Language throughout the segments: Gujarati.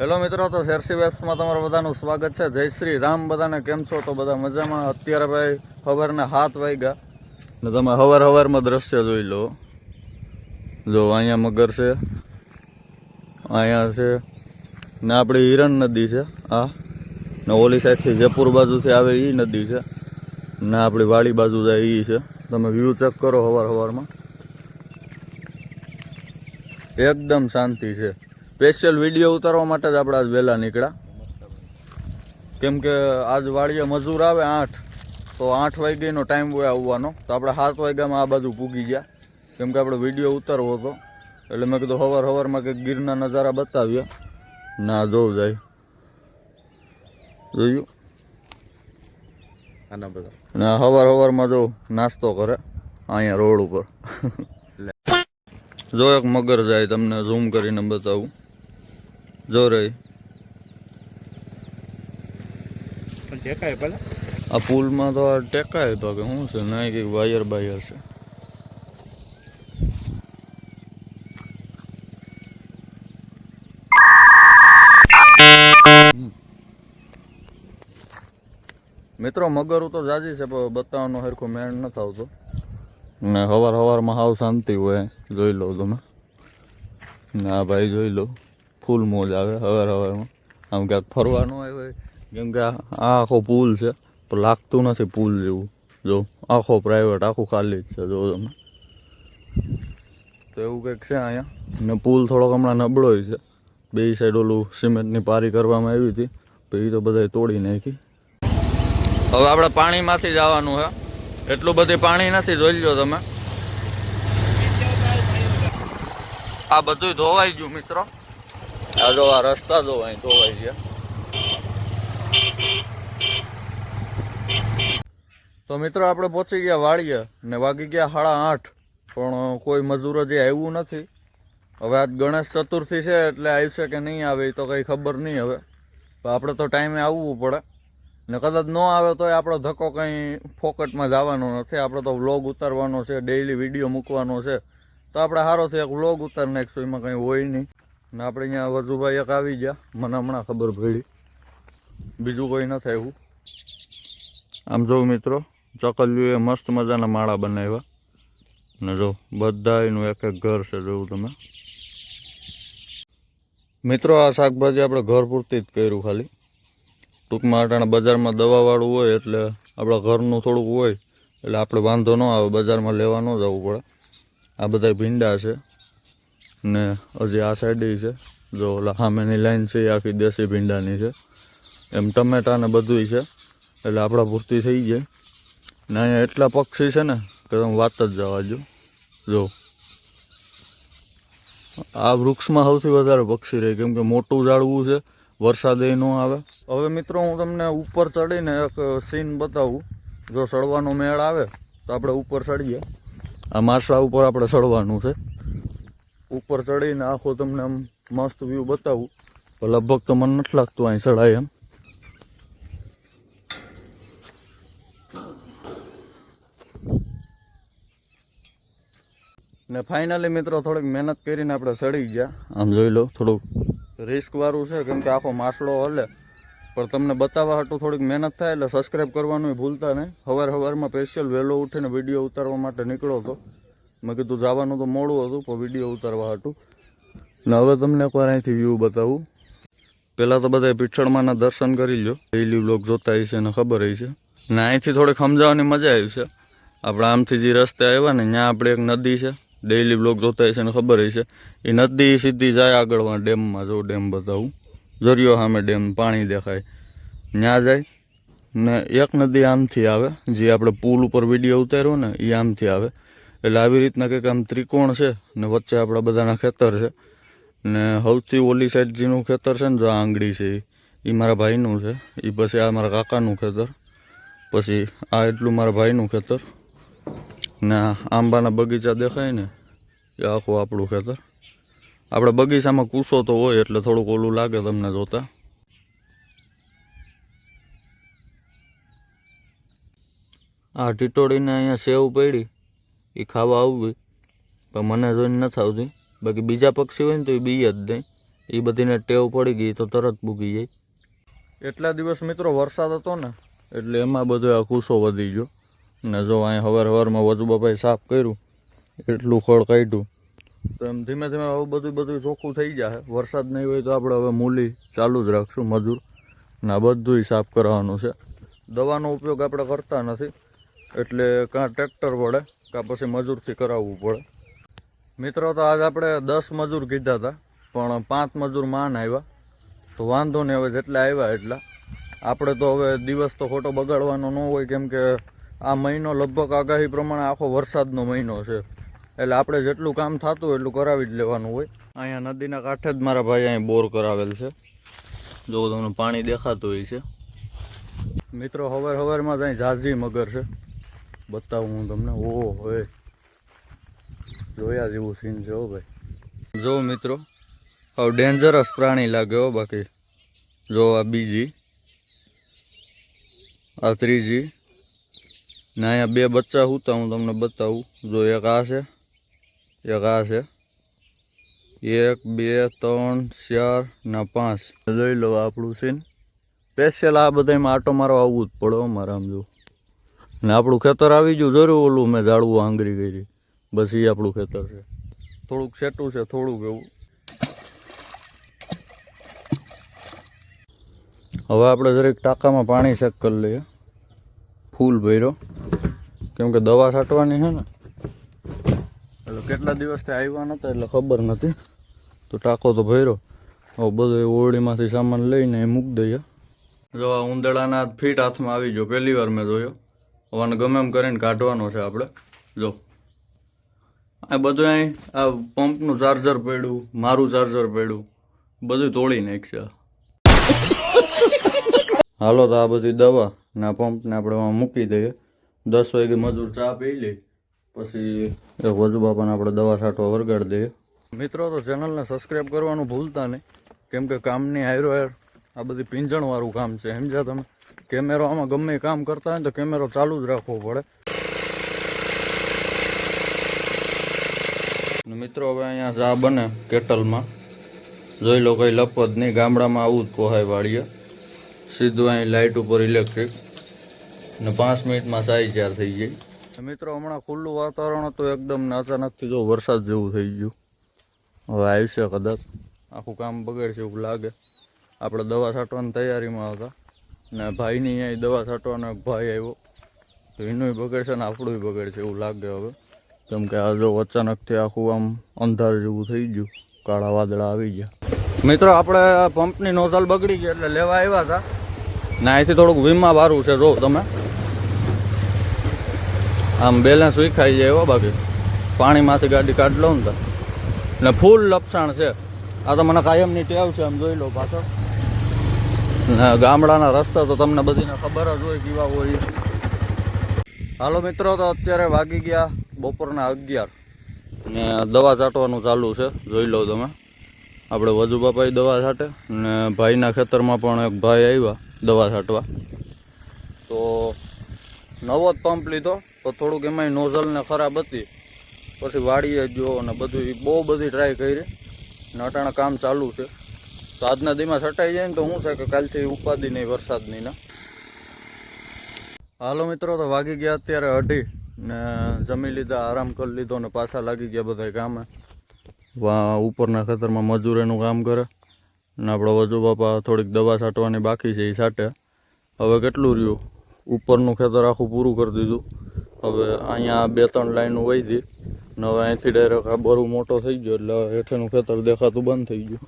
હેલો મિત્રો, તો શેરસી વેબ્સમાં તમારું બધાનું સ્વાગત છે. જય શ્રી રામ, બધાને કેમ છો? તો બધા મજામાં. અત્યારે ભાઈ સવારના હાથ વાગ્યા. ને તમે હવાર હવારમાં દ્રશ્ય જોઈ લો. જો અહીંયા મગર છે, અહીંયા છે, ને આપણી હિરણ નદી છે, આ. ને ઓલી સાઈડથી જયપુર બાજુથી આવે એ નદી છે. ને આપણી વાડી બાજુ જાય એ છે. તમે વ્યૂ ચેક કરો હવાર હવારમાં. એકદમ શાંતિ છે. સ્પેશિયલ વીડિયો ઉતારવા માટે જ આપણે આજ વહેલા નીકળ્યા. કેમ કે આજ વાડીએ મજૂર આવે આઠ તો આઠ વાગ્યાનો ટાઈમ હોય આવવાનો. તો આપણે સાત વાગ્યામાં આ બાજુ પૂગી ગયા. કેમ કે આપણે વીડિયો ઉતારવો હતો. એટલે મેં કીધું હવાર હવારમાં કંઈક ગીરના નજારા બતાવીએ. ના જોવું જાય. જોયું? ના હવાર હવારમાં જો નાસ્તો કરે અહીંયા રોડ ઉપર. જો એક મગર જાય તમને ઝૂમ કરીને બતાવું. જો રહી દેખાય ભલે. આ પુલમાં તો આ ટેકાય તો કે શું છે નહીં કે વાયર બાયર છે. મિત્રો મગરું તો જાજી છે પણ બતાવવાનો સરખો મેળ નથી આવતો ને હવાર હવારમાં હાવ શાંતિ હોય જોઈ લો તમે. ને ભાઈ જોઈ લો. ફૂલ મોજ આવે હવાર હવારમાં આમ ક્યાંક ફરવાનું આવ્યો કેમ કે આ આખો પુલ છે, પણ લાગતું નથી પુલ જેવું. જો, આખો પ્રાઇવેટ આખું ખાલી જ છે, જો તમે. તો એવું કંઈક છે અહીંયા? ને પુલ થોડોક હમણાં નબળોય છે. બે સાઈડ ઓલું સિમેન્ટની પારી કરવામાં આવી હતી તો એ તો બધાય તોડી નાખી. હવે આપણે પાણીમાંથી જવાનું છે એટલું બધી પાણી નથી, જોઈ લો તમે. આ બધું ધોવાઈ ગયું, મિત્રો. આ જો આ રસ્તા જો અહીં ધોવાઈ ગયા તો મિત્રો આપણે પહોંચી ગયા વાળીએ ને વાગી ગયા સાડા આઠ, પણ કોઈ મજૂર હજી આવ્યું નથી. હવે આજ ગણેશ ચતુર્થી છે એટલે આવશે કે નહીં આવે એ તો કંઈ ખબર નહીં હવે. પણ આપણે તો ટાઈમે આવવું પડે. ને કદાચ ન આવે તોય આપણો ધક્કો કંઈ ફોકટમાં જવાનો નથી. આપણે તો વ્લોગ ઉતારવાનો છે ડેઈલી વીડિયો મૂકવાનો છે. તો આપણે સારો છે એક વ્લોગ ઉતારી નાખીશું, એમાં કંઈ હોય નહીં. ને આપણે અહીંયા વજુભાઈ એક આવી ગયા. મને હમણાં ખબર પડી. બીજું કોઈ થાય એવું. આમ જો મિત્રો ચકલિયું એ મસ્ત મજાના માળા બનાવ્યા. ને જો બધા એનું એક એક ઘર છે જોવું તમે? મિત્રો, આ શાકભાજી આપણે ઘર પૂરતી જ કર્યું ખાલી. ટૂંકમાં અટાણે બજારમાં દવાવાળું હોય એટલે આપણા ઘરનું થોડુંક હોય, એટલે આપણે વાંધો ન આવે, બજારમાં લેવા ન જવું પડે. આ બધા ભીંડા છે. ને હજી આ સાઈડી છે. જો ઓલા સામેની લાઈન છે આખી દેશી ભીંડાની છે. એમ ટમેટા ને બધું છે. એટલે આપણા પૂરતી થઈ જાય. ને અહીંયા એટલા પક્ષી છે ને કે તમે વાત જ જવા જો જો. આ વૃક્ષમાં સૌથી વધારે પક્ષી રહે, કેમ કે મોટું ઝાડવું છે, વરસાદ એ ન આવે. હવે મિત્રો હું તમને ઉપર ચડીને એક સીન બતાવું. જો ચડવાનો મેળ આવે, તો આપણે ઉપર ચડીએ. આ માસડા ઉપર આપણે ચડવાનું છે. ઉપર ચડીને આખો તમને આમ મસ્ત વ્યૂ બતાવું. તો લગભગ તો મને નથી લાગતું અહીં ચડાય એમ. ને ફાઇનલી મિત્રો થોડીક મહેનત કરીને આપણે ચડી ગયા. આમ જોઈ લો, થોડુંક રિસ્ક વાળું છે, કેમ કે આખો માસડો હલે. પણ તમને બતાવવા હાટું થોડીક મહેનત થાય એટલે સબસ્ક્રાઈબ કરવાનું ભૂલતા નહીં. હવાર હવારમાં સ્પેશિયલ વહેલો ઉઠીને વીડિયો ઉતારવા માટે નીકળો હતો મેં કીધું જવાનું તો મોડું હતું, પણ વીડિયો ઉતારવા હતું. ને હવે તમને એકવાર અહીંથી વ્યૂ બતાવું. પહેલાં તો બધા પીઠળમાંના દર્શન કરી લો ડેઈલી બ્લોગ જોતા હશે ને ખબર હશે. ને અહીંથી થોડીક સમજાવવાની મજા આવી છે. આપણે આમથી જે રસ્તે આવ્યા ને, ત્યાં આપણે એક નદી છે. ડેઈલી બ્લોગ જોતા હશે ને ખબર હશે. એ નદી સીધી જાય આગળમાં ડેમમાં, જો ડેમ બતાવું. જરિયો સામે ડેમ, પાણી દેખાય. ત્યાં જાય. ને એક નદી આમથી આવે, જે આપણે પુલ ઉપર વીડિયો ઉતાર્યો ને, એ આમથી આવે. એટલે આવી રીતના કંઈક આમ ત્રિકોણ છે ને વચ્ચે આપણા બધાના ખેતર છે. ને સૌથી ઓલી સાઈડ જેનું ખેતર છે ને જો આ આંગળી છે એ મારા ભાઈનું છે. એ પછી આ મારા કાકાનું ખેતર. પછી આ એટલું મારા ભાઈનું ખેતર. ને આંબાના બગીચા દેખાય ને, એ આખું આપણું ખેતર. આપણે બગીચામાં કૂસો તો હોય એટલે થોડુંક ઓલું લાગે તમને જોતા. આ ટીટોડીને અહીંયા સેવ પડી. એ ખાવા આવવી પણ મને જોઈને નથી આવતી બાકી બીજા પક્ષી હોય ને તો એ બી જ દે એ બધીને ટેવ પડી ગઈ તો તરત ભૂગી જાય. એટલા દિવસ મિત્રો વરસાદ હતો ને, એટલે એમાં બધો આ કૂસો વધી ગયો. ને જો અહીં હવાર હવારમાં વજુબાભાઈ સાફ કર્યું, એટલું ખળ કાઢ્યું. તો એમ ધીમે ધીમે હવે બધું બધું ચોખ્ખું થઈ જાય. વરસાદ નહીં હોય તો આપણે હવે મૂલી ચાલુ જ રાખશું, મજૂર. ને આ બધુંય સાફ કરવાનું છે. દવાનો ઉપયોગ આપણે કરતા નથી. એટલે કાં ટ્રેક્ટર વડે કાં પછી મજૂરથી કરાવવું પડે. મિત્રો તો આજ આપણે દસ મજૂર કીધા હતા, પણ પાંચ મજૂર માન આવ્યા. તો વાંધો નહીં, હવે જેટલા આવ્યા એટલા. આપણે તો હવે દિવસ તો ખોટો બગાડવાનો ન હોય, કેમ કે આ મહિનો લગભગ આગાહી પ્રમાણે આખો વરસાદનો મહિનો છે. એટલે આપણે જેટલું કામ થતું એટલું કરાવી જ લેવાનું હોય. અહીંયા નદીના કાંઠે જ મારા ભાઈ અહીં બોર કરાવેલ છે. જો તમને પાણી દેખાતું હોય છે. મિત્રો, હવાર હવારમાં જ અહીં ઝાઝી મગર છે. બતાવું હું તમને. ઓહો હોય જોયા જેવું સીન છે હો ભાઈ. જો મિત્રો, હવે ડેન્જરસ પ્રાણી લાગે હો બાકી. જો આ બીજી, આ ત્રીજી, ને અહીંયા બે બચ્ચા હુતા હું તમને બતાવું. જો એક આ છે, એક આ છે. એક, બે, ત્રણ, ચાર, ના પાંચ. જોઈ લો આપણું સીન સ્પેશિયલ આ બધામાં આટો મારો આવવું જ પડે અમારે આમ જો. ને આપણું ખેતર આવી ગયું, જરૂર ઓલું મેં ઝાડવું આંગળી કરી. બસ એ આપણું ખેતર છે. થોડુંક સેટું છે, થોડુંક એવું. હવે આપણે જરીક ટાંકામાં પાણી ચેક કરી લઈએ. ફૂલ ભર્યો. કેમ કે દવા છાંટવાની છે ને. એટલે કેટલા દિવસથી આવ્યા નહોતા એટલે ખબર નથી. તો ટાંકો તો ભર્યો. હવે બધો એ ઓરડીમાંથી સામાન લઈને એ મૂકી દઈએ. જો આ ઉંદરડાના ફીટ હાથમાં આવી ગયો, પહેલી વાર મેં જોયો. હવે ગમે એમ કરીને કાઢવાનો છે આપણે. જો. આ બધું અહીં આ પંપનું ચાર્જર પડ્યું, મારું ચાર્જર પડ્યું બધું તોડી નાખશે. હાલો તો આ બધી દવા ના પંપને આપણે મૂકી દઈએ. દસ વાગે મજૂર ચા પી લઈ પછી વજુ બાપાને આપણે દવા છાંટવા વરગાડી દઈએ. મિત્રો, તો ચેનલને સબસ્ક્રાઈબ કરવાનું ભૂલતા નહીં. કેમ કે કામની હાયરો હાયર આ બધી પીંજણવાળું કામ છે, સમજ્યા તમે? કેમેરો આમાં ગમે કામ કરતા હોય તો કેમેરો ચાલુ જ રાખવો પડે. મિત્રો હવે અહીંયા ચા બને કેટલમાં. જોઈ લો કઈ લપત નહીં. ગામડામાં આવું જ કોહાય વાળીએ. સીધું અહીં લાઇટ ઉપર ઇલેક્ટ્રિક. ને પાંચ મિનિટમાં સાઈ ચાર થઈ જાય મિત્રો હમણાં ખુલ્લું વાતાવરણ હતું એકદમ અચાનકથી જો વરસાદ જેવું થઈ ગયું. હવે આવશે કદાચ. આખું કામ બગડશે એવું લાગે. આપણે દવા છાંટવાની તૈયારીમાં હતા. ને ભાઈની અહીંયા દવા છાંટવાનો ભાઈ આવ્યો. તો એનુંય બગડશે ને આપણું બગડશે એવું લાગે હવે. કેમ કે આ જો અચાનકથી આખું આમ અંધાર જેવું થઈ ગયું. કાળા વાદળા આવી ગયા. મિત્રો, આપણે પંપની નોઝલ બગડી ગઈ એટલે લેવા આવ્યા હતા. ને અહીંથી થોડુંક વીમા વારું છે, જો તમે. આમ બેલેન્સ વિખાઈ જાય હો બાકી. પાણીમાંથી ગાડી કાઢ લો ને ને ફૂલ લપસાણ છે. આ તો મને કાયમની ટેવ છે, આમ જોઈ લો પાછળ. ગામડાના રસ્તા તો તમને બધીને ખબર જ હોય કેવા હોય. હાલો મિત્રો, તો અત્યારે વાગી ગયા બપોરના અગિયાર. ને દવા છાંટવાનું ચાલુ છે, જોઈ લો તમે. આપણે વધુ બાપાઈ દવા છાંટે ને ભાઈના ખેતરમાં પણ એક ભાઈ આવ્યા દવા છાંટવા. તો નવો જ પંપ લીધો, તો થોડુંક એમાંય નોઝલને ખરાબ હતી. પછી વાડીએ ગયો અને બધું બહુ બધી ટ્રાય કરી. ને અટાણા કામ ચાલુ છે. તો આજના દીમાં છટાઈ જાય ને તો શું છે કે કાલથી ઉપાધિ નહીં વરસાદની ને. હાલો મિત્રો, તો વાગી ગયા અત્યારે અઢી ને જમી લીધા, આરામ કરી લીધો ને પાછા લાગી ગયા બધા કામે ઉપરના ખેતરમાં મજૂરીનું કામ કરે ને આપણો વજુ બાપા થોડીક દવા છાંટવાની બાકી છે એ છાંટે. હવે કેટલું રહ્યું? ઉપરનું ખેતર આખું પૂરું કરી દીધું. હવે અહીંયા બે ત્રણ લાઈનો વહી હતી ને હવે અહીંથી ડાયરેક્ટ આ બરું મોટો થઈ ગયો એટલે હેઠળનું ખેતર દેખાતું બંધ થઈ ગયું.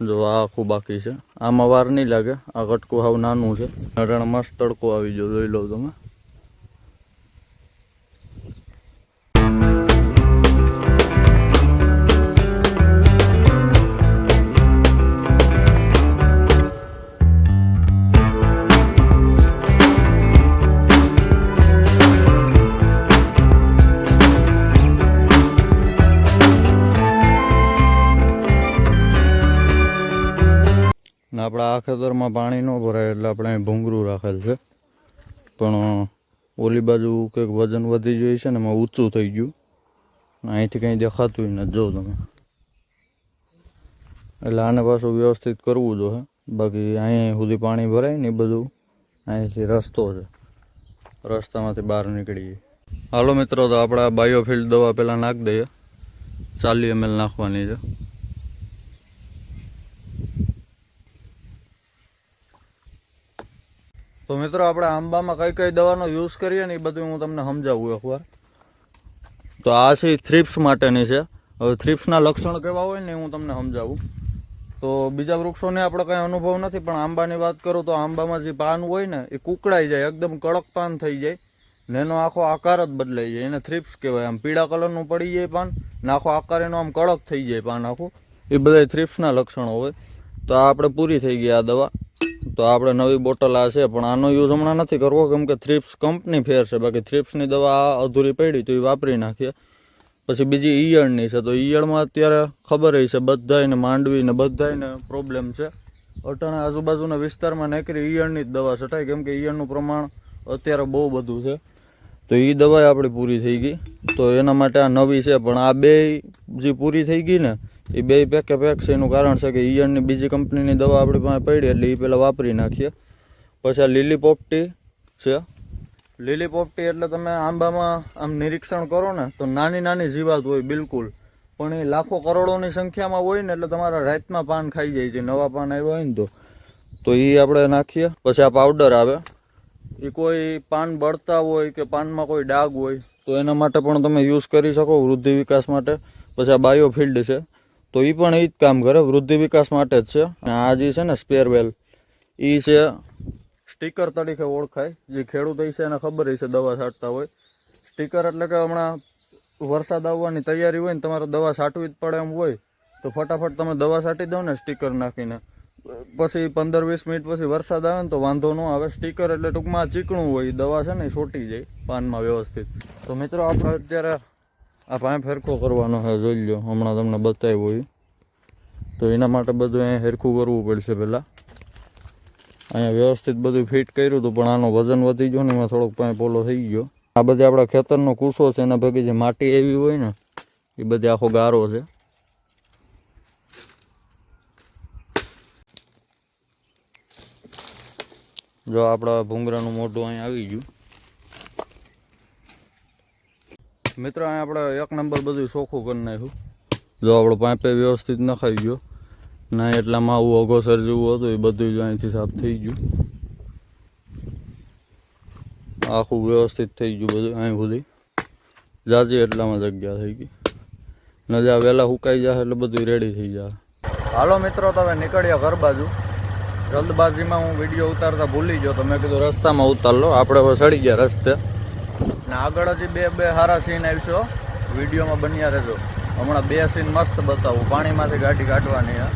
જો આ આખું બાકી છે. આમાં વાર નહીં લાગે. આ કટકું હાવ નાનું છે. મસ્ત તડકો આવી ગયો, જોઈ લો તમે. ખેતરમાં પાણી ન ભરાય એટલે આપણે અહીં ભૂંગરું રાખેલ છે. પણ ઓલી બાજુ કંઈક વજન વધી ગયું છે ને એમાં ઊંચું થઈ ગયું. અહીંથી કંઈ દેખાતું નથી, જો તમે. એટલે આને પાછું વ્યવસ્થિત કરવું જોઈએ બાકી અહીંયા સુધી પાણી ભરાય ને બધું અહીંથી રસ્તો છે. રસ્તામાંથી બહાર નીકળીએ. હાલો મિત્રો, તો આપણે બાયોફિલ્ડ દવા પહેલાં નાખી દઈએ. ચાલી એમએલ નાખવાની છે. તો મિત્રો આપણે આંબામાં કઈ કઈ દવાનો યુઝ કરીએ ને એ બધું હું તમને સમજાવું એકવાર. તો આ છે થ્રિપ્સ માટેની છે. હવે થ્રિપ્સના લક્ષણ કેવા હોય ને હું તમને સમજાવું. તો બીજા વૃક્ષોને આપણે કંઈ અનુભવ નથી, પણ આંબાની વાત કરું તો આંબામાં જે પાન હોય ને એ કૂકડાઈ જાય, એકદમ કડક પાન થઈ જાય. ને એનો આખો આકાર જ બદલાઈ જાય. એને થ્રિપ્સ કહેવાય. આમ પીળા કલરનું પડી જાય પાન, ને આખો આકાર એનો આમ કડક થઈ જાય પાન આખું. એ બધા થ્રિપ્સના લક્ષણો હોય. તો આ આપણે પૂરી થઈ ગઈ આ દવા. તો આપણે નવી બોટલ આ છે, પણ આનો યુઝ હમણાં નથી કરવો, કેમ કે થ્રિપ્સ કંપની ફેર છે, બાકી થ્રિપ્સની દવા અધૂરી પડી તો એ વાપરી નાખીએ. પછી બીજી ઈયળની છે, તો ઈયળમાં અત્યારે ખબર છે, બધાયને માંડવી ને બધાયને પ્રોબ્લેમ છે. અટાણા આજુબાજુના વિસ્તારમાં નેકરી ઈયળની જ દવા છટાય કેમ કે ઈયળનું પ્રમાણ અત્યારે બહુ બધું છે. તો એ દવા આપણી પૂરી થઈ ગઈ. તો એના માટે આ નવી છે, પણ આ બે જે પૂરી થઈ ગઈ ને એ બે પેકે પેક છે એનું કારણ છે કે ઈયળની બીજી કંપનીની દવા આપણી પાસે પડી એટલે એ પહેલાં વાપરી નાખીએ. પછી આ લીલી પોપટી છે. લીલી પોપટી એટલે તમે આંબામાં આમ નિરીક્ષણ કરો ને, તો નાની નાની જીવાત હોય બિલકુલ. પણ એ લાખો કરોડોની સંખ્યામાં હોય ને એટલે તમારા રાતમાં પાન ખાઈ જાય છે, નવા પાન આવ્યા હોય ને તો. તો એ આપણે નાખીએ. પછી આ પાવડર આવે. એ કોઈ પાન બળતા હોય કે પાનમાં કોઈ ડાઘ હોય, તો એના માટે પણ તમે યુઝ કરી શકો વૃદ્ધિ વિકાસ માટે. પછી આ બાયોફિલ્ડ છે. તો એ પણ એ જ કામ કરે, વૃદ્ધિ વિકાસ માટે જ છે. અને આ જે છે ને સ્પેરવેલ એ છે સ્ટીકર તરીકે ઓળખાય. જે ખેડૂત છે એને ખબર હશે દવા છાંટતા હોય. સ્ટીકર એટલે કે હમણાં વરસાદ આવવાની તૈયારી હોય ને તમારે દવા છાંટવી જ પડે એમ હોય, તો ફટાફટ તમે દવા છાંટી દો ને સ્ટીકર નાખીને. પછી પંદર વીસ મિનિટ પછી વરસાદ આવે ને તો વાંધો ન આવે. સ્ટીકર એટલે ટૂંકમાં ચીકણું હોય દવા છે ને છોટી જાય પાનમાં વ્યવસ્થિત. તો મિત્રો, આપણે અત્યારે આ પાંચ ફેરકો કરવાનો છે, જોઈ લો હમણાં તમને બતાવ્યું હોય. તો એના માટે બધું અહીંયા હેરખું કરવું પડશે પહેલાં. અહીંયા વ્યવસ્થિત બધું ફિટ કર્યું હતું, પણ આનો વજન વધી ગયો ને એમાં થોડોક પાણી પોલો થઈ ગયો. આ બધી આપણા ખેતરનો કૂસો છે, એના ભેગી જે માટી એવી હોય ને, એ બધી આખો ગારો છે. જો આપણા ભૂંગરાનું મોઢું અહીં આવી ગયું. મિત્રો, અહીં આપણે એક નંબર બધું ચોખ્ખું કરી નાખ્યું. જો આપણો પાઇપે વ્યવસ્થિત નખાઈ ગયો. ના એટલામાં આવું અગોસર જેવું હતું, એ બધું જ અહીંથી સાફ થઈ ગયું. આખું વ્યવસ્થિત થઈ ગયું બધું અહીં સુધી. જાજી એટલામાં જગ્યા થઈ ગઈ. નજા વહેલા સુકાઈ જશે એટલે બધું રેડી થઈ જશે હાલો મિત્રો તમે નીકળ્યા ઘર બાજુ. જલ્દબાજીમાં હું વીડિયો ઉતારતા ભૂલી ગયો, તો મેં કીધું રસ્તામાં ઉતાર લો. આપણે હવે સડી ગયા રસ્તે. ને આગળ હજી બે બે સારા સીન આવશો વિડીયોમાં બન્યા રહેજો. હમણાં બે સીન મસ્ત બતાવું. પાણીમાંથી ગાડી કાઢવાની છે